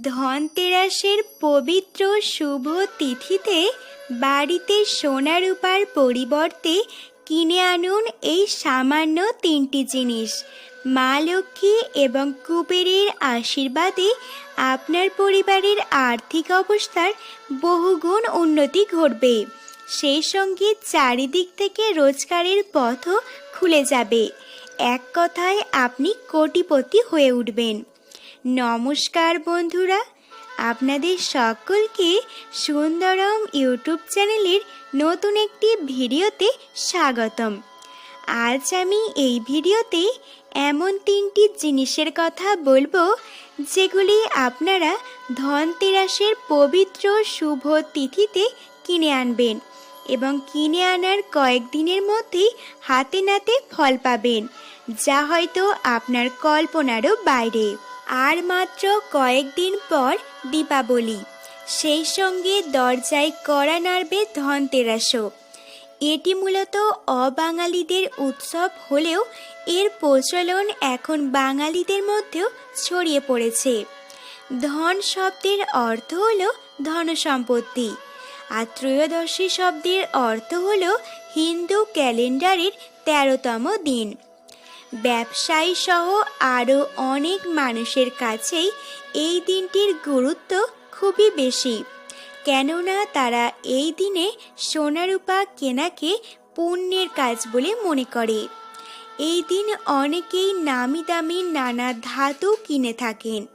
ধনতেরাসের পবিত্র শুভ তিথিতে বাড়িতে সোনা রূপার পরিবর্তে কিনে আনুন এই সামান্য তিনটি জিনিস। মা লক্ষ্মী এবং কুবেরের আশীর্বাদে আপনার পরিবারের আর্থিক অবস্থার বহুগুণ উন্নতি ঘটবে। সেই সঙ্গে চারিদিক থেকে রোজগারের পথও খুলে যাবে। এক কথায় আপনি কোটিপতি হয়ে উঠবেন। নমস্কার বন্ধুরা, আপনাদের সকলকে সুন্দরম ইউটিউব চ্যানেলের নতুন একটি ভিডিওতে স্বাগতম। আজ আমি এই ভিডিওতে এমন তিনটি জিনিসের কথা বলব, যেগুলি আপনারা ধনতেরাসের পবিত্র শুভ তিথিতে কিনে আনবেন এবং কিনে আনার কয়েকদিনের মধ্যেই হাতে নাতে ফল পাবেন, যা হয়তো আপনার কল্পনারও বাইরে। আর মাত্র কয়েকদিন পর দীপাবলি। সেই সঙ্গে দরজায় কড়া নাড়বে ধনতেরাসও। এটি মূলত অবাঙালিদের উৎসব হলেও এর প্রচলন এখন বাঙালিদের মধ্যেও ছড়িয়ে পড়েছে। ধন শব্দের অর্থ হল ধনসম্পত্তি আর ত্রয়োদশী শব্দের অর্থ হল হিন্দু ক্যালেন্ডারের তেরোতম দিন। ব্যবসায়ী সহ আরও অনেক মানুষের কাছেই এই দিনটির গুরুত্ব খুবই বেশি। কেননা তারা এই দিনে সোনারূপা কেনাকে পুণ্যের কাজ বলে মনে করে। এই দিন অনেকেই নামি দামি নানা ধাতু কিনে থাকেন।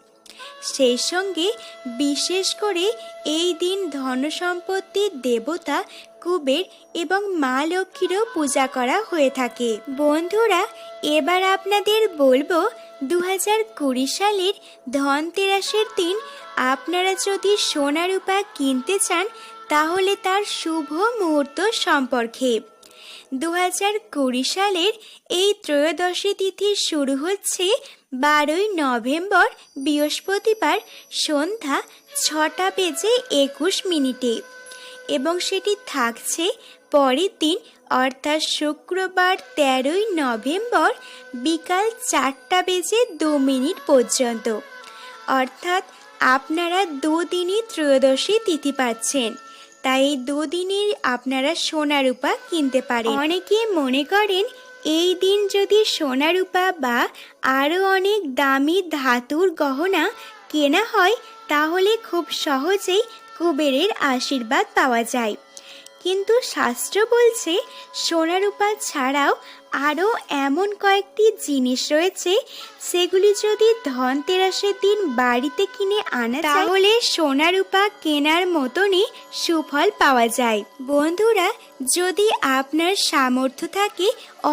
সেই সঙ্গে বিশেষ করে এই দিন ধনসম্পত্তির দেবতা কুবের এবং মা লক্ষ্মীরও পূজা করা হয়ে থাকে। বন্ধুরা, এবার আপনাদের বলব দু হাজার কুড়ি সালের ধনতেরাসের দিন আপনারা যদি সোনা রূপা কিনতে চান, তাহলে তার শুভ মুহূর্ত সম্পর্কে। দু হাজার কুড়ি সালের এই ত্রয়োদশী তিথি শুরু হচ্ছে বারোই নভেম্বর বৃহস্পতিবার সন্ধ্যা ছটা বেজে একুশ মিনিটে। এবং সেটি থাকছে পরের দিন, অর্থাৎ শুক্রবার তেরোই নভেম্বর বিকাল চারটা বেজে দু মিনিট পর্যন্ত। অর্থাৎ আপনারা দুদিনই ত্রয়োদশী তিথি পাচ্ছেন। তাই দুদিনই আপনারা সোনা রূপা কিনতে পারেন। অনেকে মনে করেন এই দিন যদি সোনা রূপা বা আরও অনেক দামি ধাতুর গহনা কেনা হয়, তাহলে খুব সহজেই কুবেরের আশীর্বাদ পাওয়া যায়। কিন্তু শাস্ত্র বলছে সোনা রূপা ছাড়াও আরও এমন কয়েকটি জিনিস রয়েছে, সেগুলি যদি ধনতেরাসের দিন বাড়িতে কিনে আনা তাহলে সোনা রূপা কেনার মতনই সুফল পাওয়া যায়। বন্ধুরা, যদি আপনার সামর্থ্য থাকে,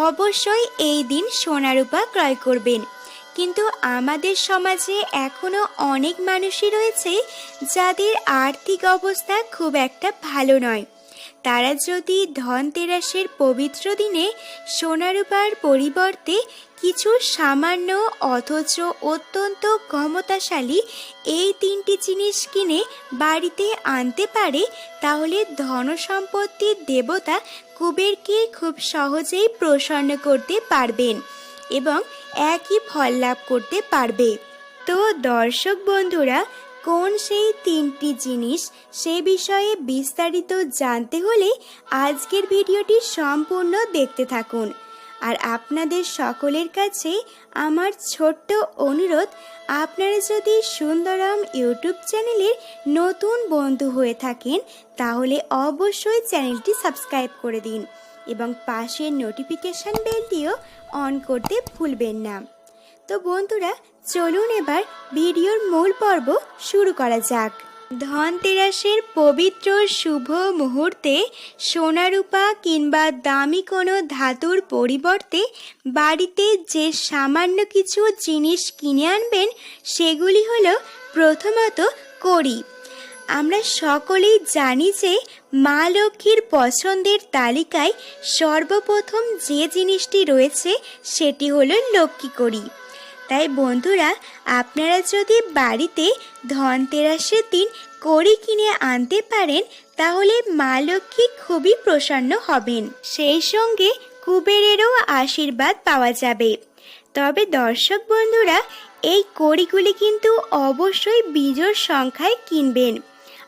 অবশ্যই এই দিন সোনা রূপা ক্রয় করবেন। কিন্তু আমাদের সমাজে এখনও অনেক মানুষই রয়েছে যাদের আর্থিক অবস্থা খুব একটা ভালো নয়। তারা যদি ধনতেরাসের পবিত্র দিনে সোনারূপার পরিবর্তে কিছু সামান্য অথচ অত্যন্ত ক্ষমতাশালী এই তিনটি জিনিস কিনে বাড়িতে আনতে পারে, তাহলে ধনসম্পত্তির দেবতা কুবেরকে খুব সহজেই প্রসন্ন করতে পারবেন। এবং একই ফল লাভ করতে পারবে। তো দর্শক বন্ধুরা, কোন সেই তিনটি জিনিস সে বিষয়ে বিস্তারিত জানতে হলে আজকের ভিডিওটি সম্পূর্ণ দেখতে থাকুন। আর আপনাদের সকলের কাছে আমার ছোট্ট অনুরোধ, আপনারা যদি সুন্দরম ইউটিউব চ্যানেলের নতুন বন্ধু হয়ে থাকেন, তাহলে অবশ্যই চ্যানেলটি সাবস্ক্রাইব করে দিন। এবং পাশের নোটিফিকেশান বেলটিও অন করতে ভুলবেন না। তো বন্ধুরা, চলুন এবার ভিডিওর মূল পর্ব শুরু করা যাক। ধনতেরাসের পবিত্র শুভ মুহূর্তে সোনারূপা কিংবা দামি কোনো ধাতুর পরিবর্তে বাড়িতে যে সামান্য কিছু জিনিস কিনে আনবেন, সেগুলি হলো প্রথমত কড়ি। আমরা সকলেই জানি যে মা লক্ষ্মীর পছন্দের তালিকায় সর্বপ্রথম যে জিনিসটি রয়েছে সেটি হলো লক্ষ্মী কড়ি। তাই বন্ধুরা, আপনারা যদি বাড়িতে ধনতেরাসের দিন কড়ি কিনে আনতে পারেন, তাহলে মা লক্ষ্মী খুবই প্রসন্ন হবেন। সেই সঙ্গে কুবেরেরও আশীর্বাদ পাওয়া যাবে। তবে দর্শক বন্ধুরা, এই কড়িগুলি কিন্তু অবশ্যই বিজোড় সংখ্যায় কিনবেন।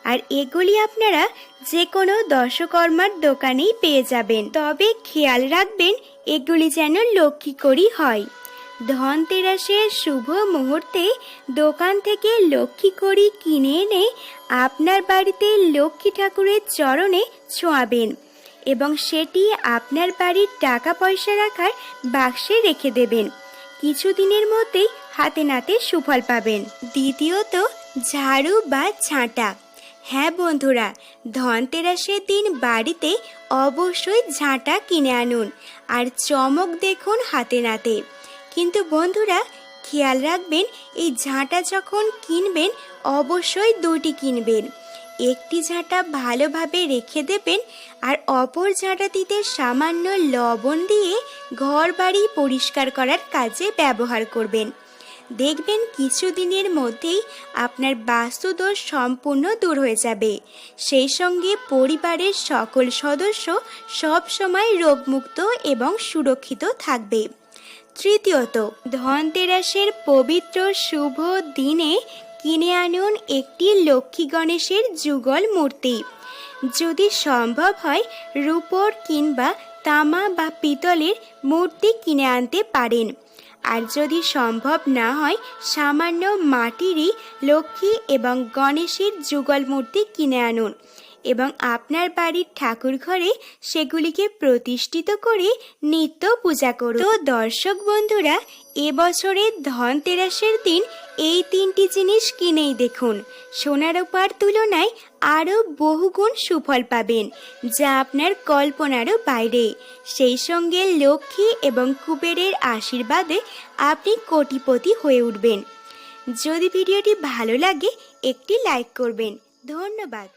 আর এগুলি আপনারা যে কোনো দশকর্মার দোকানেই পেয়ে যাবেন। তবে খেয়াল রাখবেন, এগুলি যেন লক্ষ্মী করি হয়। ধনতেরাসের শুভ মুহূর্তে দোকান থেকে লক্ষ্মী করি কিনে এনে আপনার বাড়িতে লক্ষ্মী ঠাকুরের চরণে ছোঁয়াবেন এবং সেটি আপনার বাড়ির টাকা পয়সা রাখার বাক্সে রেখে দেবেন। কিছুদিনের মধ্যেই হাতে নাতে সুফল পাবেন। দ্বিতীয়ত, ঝাড়ু বা ছাঁটা। হ্যাঁ বন্ধুরা ধনতেরাসের দিন বাড়িতে অবশ্যই ঝাঁটা কিনে আনুন আর চমক দেখুন হাতে নাতে। কিন্তু বন্ধুরা, খেয়াল রাখবেন, এই ঝাঁটা যখন কিনবেন, অবশ্যই দুটি কিনবেন। একটি ঝাঁটা ভালোভাবে রেখে দেবেন আর অপর ঝাঁটাটিতে সামান্য লবণ দিয়ে ঘর বাড়ি পরিষ্কার করার কাজে ব্যবহার করবেন। দেখবেন কিছুদিনের মধ্যেই আপনার বাস্তুদোষ সম্পূর্ণ দূর হয়ে যাবে। সেই সঙ্গে পরিবারের সকল সদস্য সব সময় রোগমুক্ত এবং সুরক্ষিত থাকবে। তৃতীয়ত, ধনতেরাসের পবিত্র শুভ দিনে কিনে আনুন একটি লক্ষ্মী গণেশের যুগল মূর্তি। যদি সম্ভব হয়, রূপোর কিংবা তামা বা পিতলের মূর্তি কিনে আনতে পারেন। আর যদি সম্ভব না হয় সামান্য মাটিরই লক্ষ্মী এবং গণেশের যুগল মূর্তি কিনে আনুন। এবং আপনার বাড়ির ঠাকুর ঘরে সেগুলিকে প্রতিষ্ঠিত করে নিত্য পূজা করুন। তো দর্শক বন্ধুরা এবছরের ধনতেরাসের দিন এই তিনটি জিনিস কিনেই দেখুন। সোনার উপার তুলনায় আরও বহুগুণ সুফল পাবেন, যা আপনার কল্পনারও বাইরে। সেই সঙ্গে লক্ষ্মী এবং কুবেরের আশীর্বাদে আপনি কোটিপতি হয়ে উঠবেন। যদি ভিডিওটি ভালো লাগে, একটি লাইক করবেন। ধন্যবাদ।